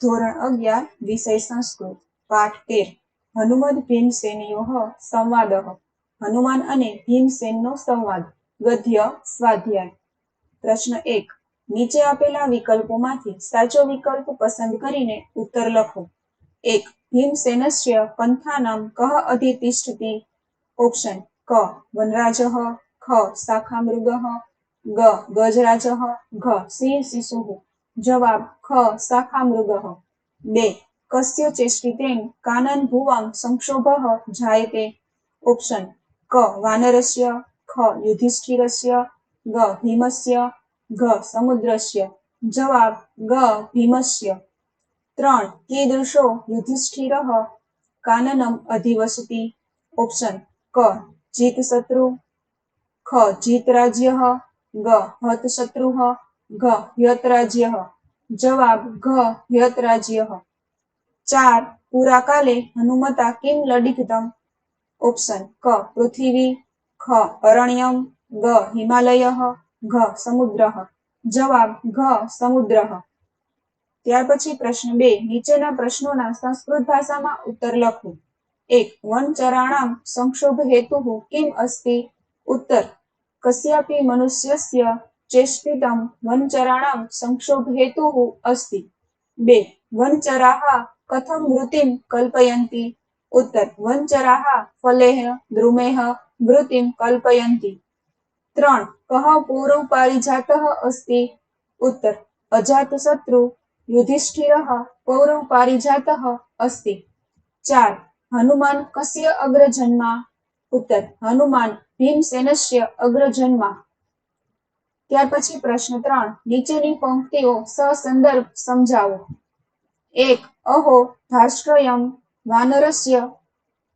ધોરણ અગિયાર, વિષય સંસ્કૃત, પાઠ તેર. હનુમદ ભીમસેનયોઃ સંવાદ હનુમાન અને ભીમસેનનો સંવાદ. ગદ્ય, સ્વાધ્યાય. પ્રશ્ન એક. નીચે આપેલા વિકલ્પોમાંથી સાચો વિકલ્પ પસંદ કરીને ઉત્તર લખો. એક. ભીમસેનસ્ય પંથાનામ કહ અધિતિષ્ઠતિ? ઓપ્શન. ક. વનરાજ ખ. શાખામૃગ ગ. ગજરાજ ઘ. સિંહ શિશુઃ જવાબ ખ શાખામૃગઃ. બે, કસ્ય ચેષ્ટિતેન કાનન ભુવમ સંક્ષોભ જાયતે. ઓપ્શન, ક વાનરસ્ય, ખ યુધિષ્ઠિરસ્ય, ગ ભીમસ્ય, ઘ સમુદ્રસ્ય. જવાબ, ગ ભીમસ્ય. ત્રણ, કીદૃશો યુધિષ્ઠિર કાનનમ અધિવસતિ. ઓપ્શન, ક જીતશત્રુ, ખ જીતરાજ્યઃ, ગ હતશત્રુઃ ઘ હ્યતરાજ્યઃ જવાબ ઘ રાજ્ય ચાર, પુરાકાલે હનુમતા કિમ લડિતમ ઓપ્શન, ક, પૃથ્વી, ખ, અરણ્યમ, ગ, હિમાલય, ઘ, સમુદ્ર. જવાબ, ઘ, સમુદ્ર. ત્યાર પછી પ્રશ્ન બે, નીચેના પ્રશ્નોના સંસ્કૃત ભાષામાં ઉત્તર લખો. એક, વનચરાણામ સંક્ષોભ હેતુ કિમ અસ્તિ? ઉત્તર કસ્યાપि મનુષ્યસ્ય चेष्टितं वनचराणां संक्षोभहेतुः अस्ति। બે વનચરાः કથમ વૃત્તિમ કલ્પયन्ति ઉત્તર વનચરાः ફલેહ દ્રુમેહ વૃત્તિમ કલ્પયન્તિ ત્રણ કહ પૂર્વ પારિજાત અસ્તિ ઉત્તર અજાત શત્રુ યુધિષ્ઠિર કૌરવ પારિજાત અસ્તિ ચાર હનુમાન કસ્ય અગ્રજન્મા ઉત્તર હનુમાન ભીમસેનસ્ય અગ્રજન્મા ત્યાર પછી પ્રશ્ન ત્રણ, નીચેની પંક્તિઓ સસંદર્ભ સમજાવો. એક, અહો, ધાર્ષ્ટ્રયમ, વાનરસ્ય,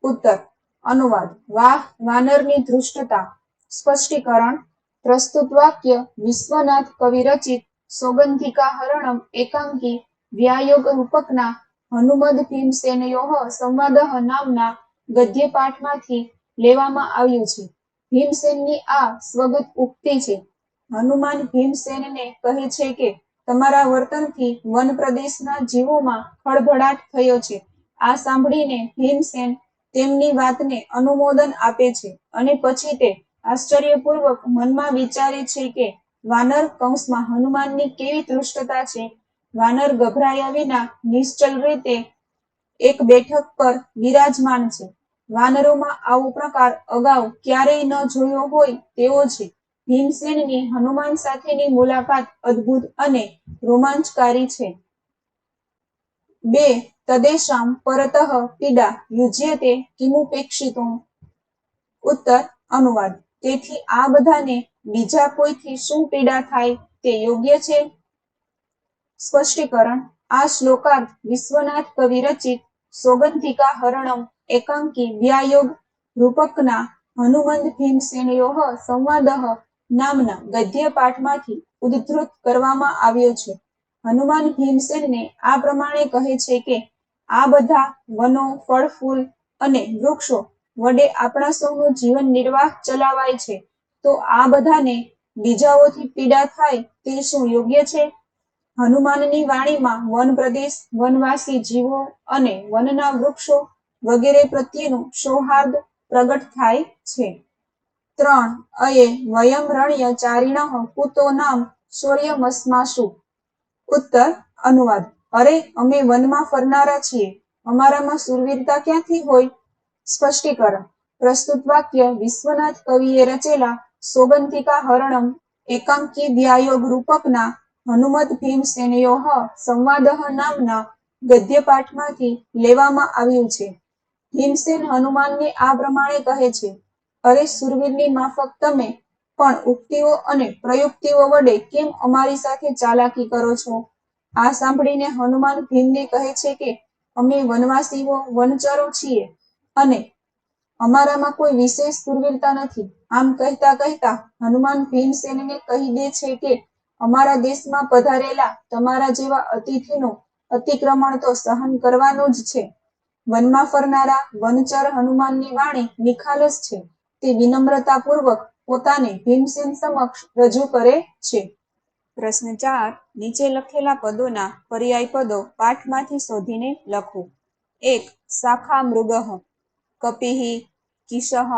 ઉત્તર. અનુવાદ, વાહ, વાનરની ધૃષ્ટતા. સ્પષ્ટીકરણ પ્રસ્તુત વાક્ય વિશ્વનાથ કવિ રચિત સોગંધિકા હરણમ, એકાંકી, વ્યાયોગ રૂપકના, હનુમદ ભીમસેનયોઃ સંવાદ નામના ગદ્ય પાઠમાંથી લેવામાં આવ્યું છે. ભીમસેનની આ સ્વગત ઉક્તિ છે. હનુમાન ભીમસેનને કહે છે કે, તમારા વર્તનથી વન પ્રદેશના જીવોમાં ખળભળાટ થયો છે. આ સાંભળીને ભીમસેન તેમની વાતને અનુમોદન આપે છે અને પછી તે આશ્ચર્યપૂર્વક મનમાં વિચારે છે કે, વાનર કંસમાં હનુમાનની કેવી તૃષ્ટતા છે? વાનર ગભરાયા વિના નિશ્ચલ રીતે એક બેઠક પર વિરાજમાન છે. વાનરોમાં આવો પ્રકાર અગાઉ ક્યારેય ન જોયો હોય તેવો છે. ભીમસેનની હનુમાન સાથેની મુલાકાત અદ્ભુત અને રોમાંચકારી છે. બે, તદેશામ પરતઃ પીડા યુજ્યતે કિમુપેક્ષિતો ઉત્તર, અનુવાદ. તેથી આ બધાને બીજા કોઈથી શું પીડા થાય તે યોગ્ય છે? સ્પષ્ટીકરણ, આ શ્લોકાર્થ વિશ્વનાથ કવિ રચિત સોગંધિકા હરણમ એકાંકી વ્યાયોગ રૂપકના હનુમંત ભીમસેનયોઃ સંવાદઃ નામના ગદ્ય પાઠમાંથી ઉદ્ધૃત કરવામાં આવ્યો છે. હનુમાન ભીમસેનને આ પ્રમાણે કહે છે કે, આ બધા વનો, ફળ, ફૂલ અને વૃક્ષો વડે આપણા સૌનો જીવન નિર્વાહ ચલાવાય છે. તો આ બધાને બીજાઓથી પીડા થાય તે શું યોગ્ય છે? હનુમાનની વાણીમાં વન પ્રદેશ, વનવાસી જીવો અને વનના વૃક્ષો વગેરે પ્રત્યેનું સૌહાર્દ પ્રગટ થાય છે. ત્રણ. અયે વયમ રણ્ય ચારિણ કુતો નામ સૂર્યમસ્માશુ ઉત્તર, અનુવાદ. અરે, અમે વનમાં ફરનારા છીએ. અમારામાં સુરવીરતા ક્યાંથી હોય? સ્પષ્ટીકરણ. પ્રસ્તુત વાક્ય વિશ્વનાથ કવિએ રચેલા સૌગંધિકા હરણમ એકાંકી વ્યાયોગ રૂપકના હનુમત ભીમસેનયોઃ સંવાદ નામના ગદ્ય પાઠમાંથી લેવામાં આવ્યું છે. ભીમસેન હનુમાનને આ પ્રમાણે કહે છે અરે સુરવીરની માફક તમે, પણ ઉક્તિઓ અને પ્રયુક્તિઓ વડે કેમ અમારી સાથે ચાલાકી કરો છો? આ સાંભળીને હનુમાન ભીમને કહે છે કે, અમે વનવાસીઓ, વનચરો છીએ અને અમારામાં કોઈ વિશેષ સુરવીરતા નથી. આમ કહેતા કહેતા હનુમાન ભીમસેનને કહી દે છે કે, અમારા દેશમાં પધારેલા તમારા જેવા અતિથિનું અતિક્રમણ તો સહન કરવાનું જ છે. વનમાં ફરનારા વનચર હનુમાનની વાણી નિખાલસ છે. તે વિનમ્રતાપૂર્વક પોતાને ભીમસેન સમક્ષ રજૂ કરે છે. પ્રશ્ન ચાર, નીચે લખેલા પદોના પર્યાય પદો પાઠમાંથી શોધીને લખો. એક, શાખા મૃગ કપિઃ કિશહ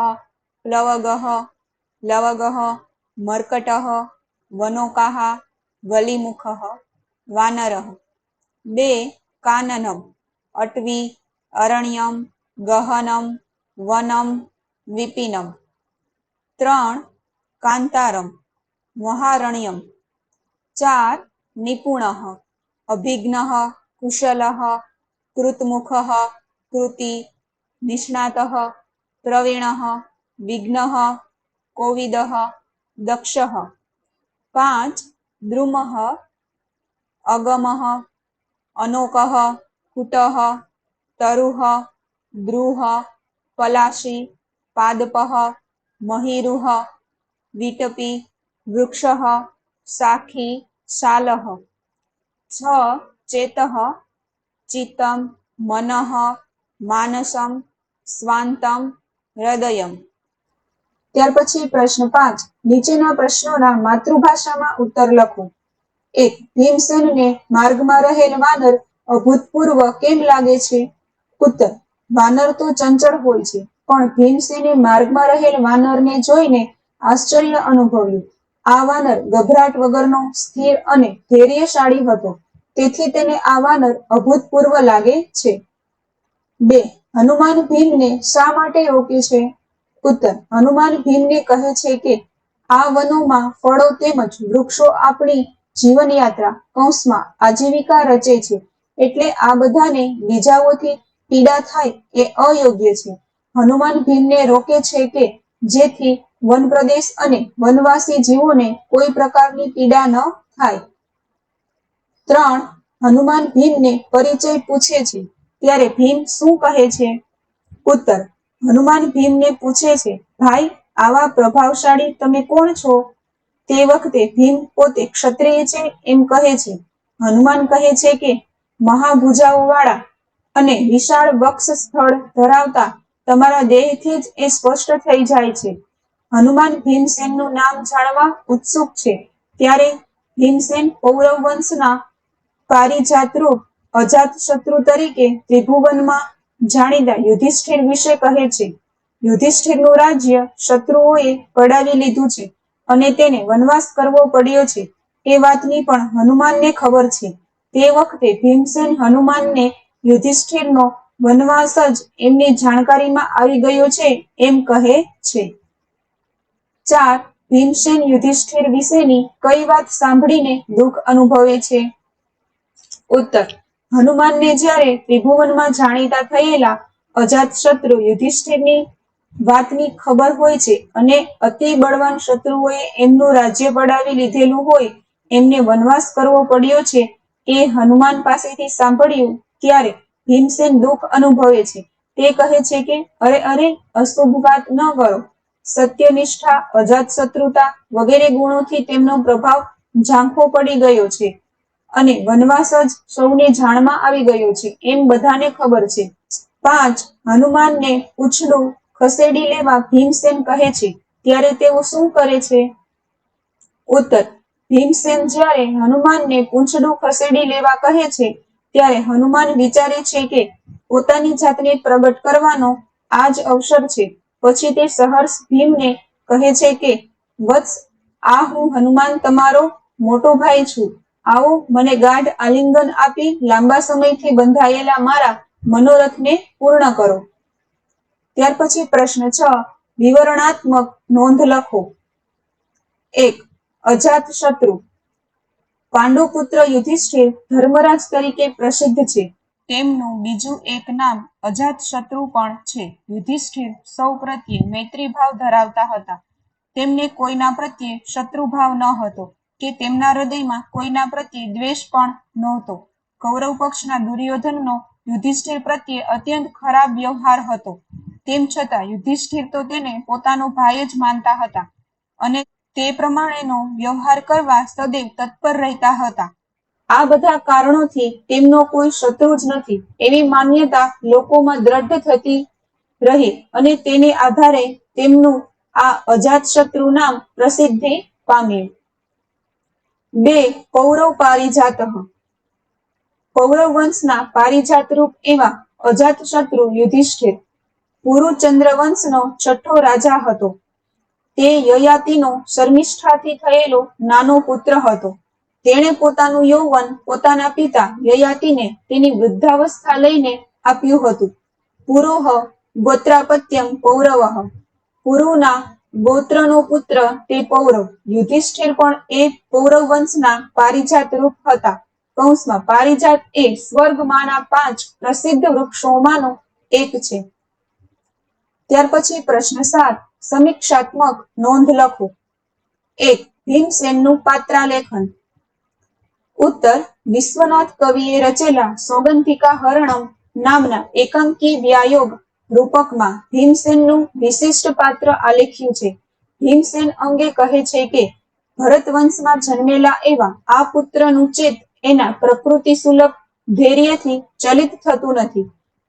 પ્લવગ, લવગ, મર્કટ, વનોકાહ, વલીમુખ, વાનર. બે, કાનનમ, અટવી, અરણ્યમ, ગહનમ, વનમ વિપિનમ. ત્રણ, કાંતારમ. મહારણ્યમ. ચાર, નિપુણ. અભિજ્ઞ કુશલ, કૃતમુખ, કૃતિ, નિષ્ણાત, પ્રવીણ, વિઘ્ન, કોવિદ, દક્ષ. પાંચ, દ્રુમ, અગમ, અનોક, કુટ તરુઃ દ્રુહ પલાશી પાદપઃ, મહિરુહ, વિટપી, વૃક્ષ, સાખી શાલઃ છ, ચેતઃ, ચિત્તમ, મનઃ, માનસમ, સ્વાંતમ, હૃદયમ. ત્યાર પછી પ્રશ્ન પાંચ. નીચેના પ્રશ્નોના માતૃભાષામાં ઉત્તર લખો. એક, ભીમસેનને માર્ગમાં રહેલ વાનર અભૂતપૂર્વ કેમ લાગે છે? ઉત્તર, વાનર તો ચંચળ હોય છે. પણ ભીમસેને માર્ગમાં રહેલ વાનરને જોઈને આશ્ચર્ય અનુભવ્યું. આ વાનર ગભરાટ વગરનો સ્થિર અને ધૈર્યશાળી હતો. તેથી તેને આ વાનર અભૂતપૂર્વ લાગે છે. બે, હનુમાન ભીમને શા માટે રોકે છે? ઉત્તર, હનુમાન ભીમને કહે છે કે, આ વનોમાં ફળો તેમજ વૃક્ષો આપણી જીવનયાત્રા, કૌંસમાં આજીવિકા રચે છે. એટલે આ બધાને બીજાઓથી પીડા થાય એ અયોગ્ય છે. હનુમાન ભીમને રોકે છે કે જેથી વન પ્રદેશ અને વનવાસી જીવોને કોઈ પ્રકારની પીડા ન થાય. ત્રણ, હનુમાન ભીમને પરિચય પૂછે છે. ત્યારે ભીમ શું કહે છે? ઉત્તર, હનુમાન ભીમને પૂછે છે, ભાઈ, આવા પ્રભાવશાળી તમે કોણ છો? તે વખતે ભીમ પોતે ક્ષત્રિય છે એમ કહે છે. હનુમાન કહે છે કે મહાભુજાઓ વાળા અને વિશાળ વક્ષ સ્થળ ધરાવતા તમારા દેહથી જ એ સ્પષ્ટ થઈ જાય છે. હનુમાન ભીમસેનનું નામ જાણવા ઉત્સુક છે. ત્યારે ભીમસેન કૌરવ વંશના પારિજાતરૂપ અજાત શત્રુ તરીકે ત્રિભુવનમાં જાણીતા યુધિષ્ઠિર વિશે કહે છે, યુધિષ્ઠિરનું રાજ્ય શત્રુઓએ પડાવી લીધું છે અને તેને વનવાસ કરવો પડ્યો છે. એ વાતની પણ હનુમાનને ખબર છે. તે વખતે ભીમસેન હનુમાનને યુધિષ્ઠિરનો વનવાસ જ એમની જાણકારીમાં આવી ગયો છે એમ કહે છે. ચાર, ભીમસેન યુધિષ્ઠિર વિશેની કઈ વાત સાંભળીને દુઃખ અનુભવે છે? ઉત્તર, હનુમાનને જ્યારે ત્રિભુવનમાં જાણીતા થયેલા અજાત શત્રુ યુધિષ્ઠિરની વાતની ખબર હોય છે અને અતિ બળવાન શત્રુઓએ એમનું રાજ્ય પડાવી લીધેલું હોય, એમને વનવાસ કરવો પડ્યો છે એ હનુમાન પાસેથી સાંભળ્યું ત્યારે ભીમસેન દુઃખ અનુભવે છે. તે કહે છે કે, અરે અરે અશુભ વાત ન કરો. સત્યનિષ્ઠા અજાત શત્રુતા વગેરે ગુણોથી તેમનો પ્રભાવ ઝાંખો પડી ગયો છે અને વનવાસ જ સૌને જાણમાં આવી ગયો છે એમ બધાને ખબર છે. પાંચ, હનુમાનને પૂછડું ખસેડી લેવા ભીમસેન કહે છે. ત્યારે તેઓ શું કરે છે? ઉત્તર, ભીમસેન જ્યારે હનુમાનને પૂંછડું ખસેડી લેવા કહે છે ત્યારે હનુમાન વિચારે છે કે પોતાની જાતને પ્રગટ કરવાનો આ જ અવસર છે. પછી તે સહર્ષ ભીમને કહે છે કે, વત્સ, આ હું હનુમાન તમારો મોટો ભાઈ છું. આવો મને ગાઢ આલિંગન આપી લાંબા સમયથી બંધાયેલા મારા મનોરથને પૂર્ણ કરો. ત્યાર પછી પ્રશ્ન છ, વિવરણાત્મક નોંધ લખો. એક અજાત શત્રુ પાંડુપુત્ર યુધિષ્ઠિર ધર્મરાજ તરીકે પ્રસિદ્ધ છે. તેમનું બીજું એક નામ અજાત શત્રુ પણ છે. યુધિષ્ઠિર સૌ પ્રત્યે મૈત્રી ભાવ ધરાવતા હતા. તેમને કોઈના પ્રત્યે શત્રુભાવ ન હતો કે તેમના હૃદયમાં કોઈના પ્રત્યે દ્વેષ પણ નહોતો. કૌરવ પક્ષના દુર્યોધનનો યુધિષ્ઠિર પ્રત્યે અત્યંત ખરાબ વ્યવહાર હતો. તેમ છતાં યુધિષ્ઠિર તો તેને પોતાનો ભાઈ જ માનતા હતા અને તે પ્રમાણેનો વ્યવહાર કરવા સદૈવ તત્પર રહેતા હતા. આ બધા કારણોથી તેમનો કોઈ શત્રુ જ નથી. એવી માન્યતા લોકોમાં દ્રઢ થતી રહી અને તેને આધારે તેમનું આ અજાત શત્રુ નામ પ્રસિદ્ધિ પામ્યું. બે પૌરવ પારિજાત પૌરવ વંશના પારિજાત રૂપ એવા અજાત શત્રુ યુધિષ્ઠિર. પુરુચંદ્ર વંશનો છઠ્ઠો રાજા હતો. તે યયાતિનો શર્મિષ્ઠાથી થયેલો નાનો પુત્ર હતો. તેણે પોતાનું યૌવન પોતાના પિતા યયાતિને તેની વૃદ્ધાવસ્થા લઈને આપ્યું હતું. પુરોહ ગોત્રાપત્યમ પૌરવઃ. પુરુના ગોત્રનો પુત્ર તે પૌરવ. યુધિષ્ઠિર પણ એ પૌરવ વંશના પારિજાત રૂપ હતા. કૌંસમાં પારિજાત એ સ્વર્ગમાંના પાંચ પ્રસિદ્ધ વૃક્ષોમાંનો એક છે. ત્યાર પછી પ્રશ્ન સાત. સમીક્ષાત્મક નોંધ લખો. એક, ભીમસેનનું પાત્રાલેખન. ઉત્તર, વિશ્વનાથ કવિએ રચેલા સૌગંધિકા હરણમ નામના એકાંકી વ્યાયોગ રૂપકમાં ભીમસેનનું વિશિષ્ટ પાત્ર આલેખ્યું છે. ભીમસેન અંગે કહે છે કે, ભરત વંશમાં જન્મેલા એવા આ પુત્રનું ચેત એના પ્રકૃતિ સુલભ ધૈર્યથી ચલિત થતું નથી.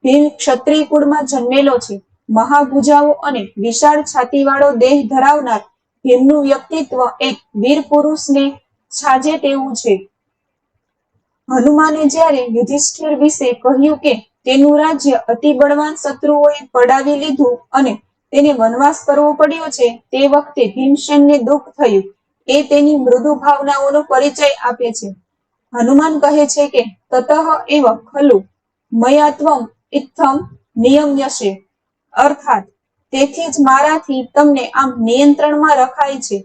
ભીમ ક્ષત્રિય કુળમાં જન્મેલો છે. મહાભુજાઓ અને વિશાળ છાતીવાળો દેહ ધરાવનાર ભીમનું વ્યક્તિત્વ એક વીર પુરુષને છાજે તેવું છે. હનુમાને જ્યારે યુધિષ્ઠિર વિશે કહ્યું કે તેનું રાજ્ય અતિ બળવાન શત્રુઓએ પડાવી લીધું અને તેને વનવાસ કરવો પડ્યો છે, તે વખતે ભીમસેનને દુઃખ થયું. એ તેની મૃદુ ભાવનાઓનો પરિચય આપે છે. હનુમાન કહે છે કે, તતઃ એવ ખલુ, મયાત્વમ ઇત્થમ નિયમ્યશે અર્થાત, તેથી જ મારાથી તમને આમ નિયંત્રણમાં રખાય છે.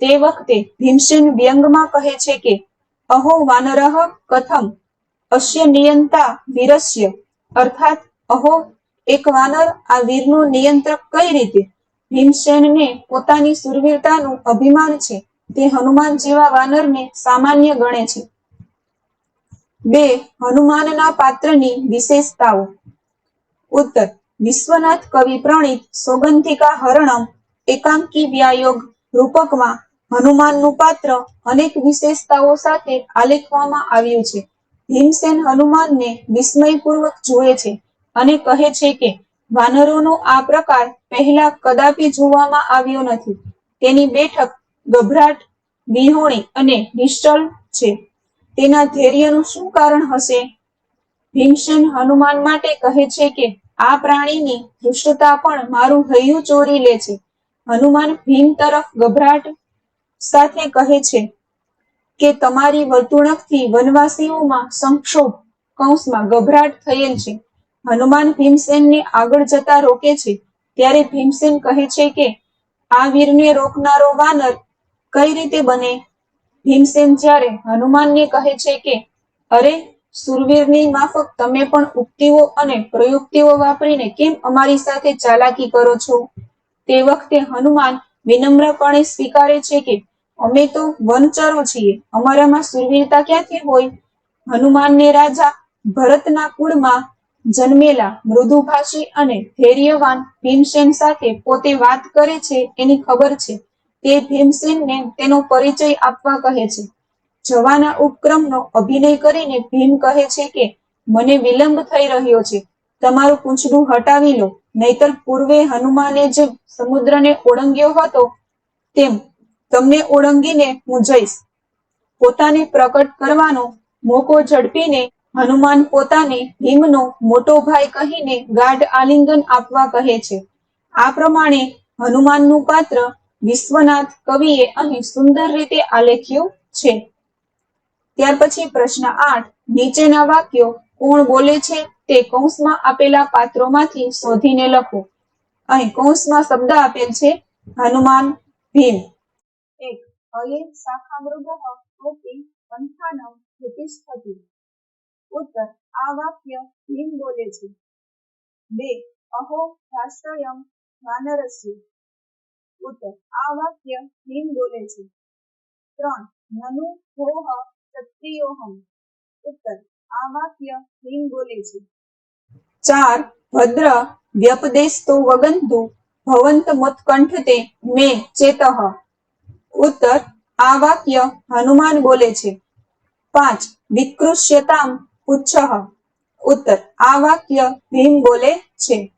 તે વખતે ભીમસેન વ્યંગમાં કહે છે કે, અહો વાનરહ કથમ અશ્ય નિયંતા વીરસ્ય. અર્થાત, અહો, એક વાનર આ વીરનું નિયંત્રક કઈ રીતે? ભીમસેનને પોતાની સુરવીરતાનું અભિમાન છે. તે હનુમાન જેવા વાનરને સામાન્ય ગણે છે. બે, હનુમાનના પાત્રની વિશેષતાઓ. ઉત્તર વિશ્વનાથ કવિ પ્રણીત સૌગંધિકા હરણમ એકાંકી વ્યાયોગ રૂપકમાં હનુમાનનું પાત્ર અનેક વિશેષતાઓ સાથે આલેખવામાં આવ્યું છે. ભીમસેન હનુમાનને વિસ્મયપૂર્વક જુએ છે અને કહે છે કે, વાનરોનો આ પ્રકાર પહેલા કદાપી જોવામાં આવ્યો નથી. તેની બેઠક ગભરાટ, વિહોણી અને નિશ્ચલ છે. તેના ધૈર્યનું શું કારણ હશે? ભીમસેન હનુમાન માટે કહે છે કે, આ પ્રાણીની ધૃષ્ટતા પણ મારું હૈયું ચોરી લે છે. હનુમાન ભીમ તરફ ગભરાટ સાથે કહે છે કે, તમારી વર્તુણકથી વનવાસીઓમાં સંક્ષોભ કૌંસમાં ગભરાટ થયેલ છે. હનુમાન ભીમસેનને આગળ જતા રોકે છે. ત્યારે ભીમસેન કહે છે કે, આ વીરને રોકનારો વાનર કઈ રીતે બને? ભીમસેન જ્યારે હનુમાનને કહે છે કે, અરે સુરવીરની માફક તમે પણ ઉક્તિઓ અને પ્રયુક્તિઓ વાપરીને કેમ અમારી સાથે ચાલાકી કરો છો? તે વખતે હનુમાન વિનમ્રપણે સ્વીકારે છે કે અમે તો વનચરો છીએ. અમારામાં સુરવીરતા ક્યાંથી હોય? હનુમાનને રાજા ભરતના કુળમાં જન્મેલા મૃદુભાષી અને ધૈર્યવાન ભીમસેન સાથે પોતે વાત કરે છે એની ખબર છે. તે ભીમસેનને તેનો પરિચય આપવા કહે છે. જવાના ઉપક્રમનો અભિનય કરીને ભીમ કહે છે કે, મને વિલંબ થઈ રહ્યો છે. તમારું પૂંછડું હટાવી લો. નહીતર પૂર્વે હનુમાને જે સમુદ્રને ઓળંગ્યો હતો, તેમ તમને ઓળંગીને હું જઈશ. પોતાને પ્રકટ કરવાનો મોકો ઝડપીને હનુમાન પોતાને ભીમનો મોટો ભાઈ કહીને ગાઢ આલિંગન આપવા કહે છે. આ પ્રમાણે હનુમાનનું પાત્ર વિશ્વનાથ કવિએ અહીં સુંદર રીતે આલેખ્યું છે. ત્યાર પછી પ્રશ્ન આઠ, નીચેના વાક્યો કોણ બોલે છે તે કૌંસમાં આપેલા પાત્રોમાંથી શોધીને લખો. અહીં કૌંસમાં શબ્દ આપેલ છે, હનુમાન ભીમ. એક અયે શાખા મૃગ કોપી પંથાનમ પ્રતિષ્ઠતિ ઉત્તર, આ વાક્ય ભીમ બોલે છે. બે, અહો રાષ્ટ્રયમ વાનરસ્ય. ઉત્તર, આ વાક્ય ભીમ બોલે છે. ત્રણ, નનુ હોહ ક્ષત્રિયોહમ ઉત્તર. આ વાક્ય હિમ બોલે છે. ચાર. ભદ્ર વ્યપદેસ્તો વગંતુ ભવંત મુત્કંઠતે મે ચેતઃ. ઉત્તર. આ વાક્ય હનુમાન બોલે છે. પાંચ. વિકૃષ્યતામ પુચ્છઃ. ઉત્તર. આ વાક્ય ભીમ બોલે છે.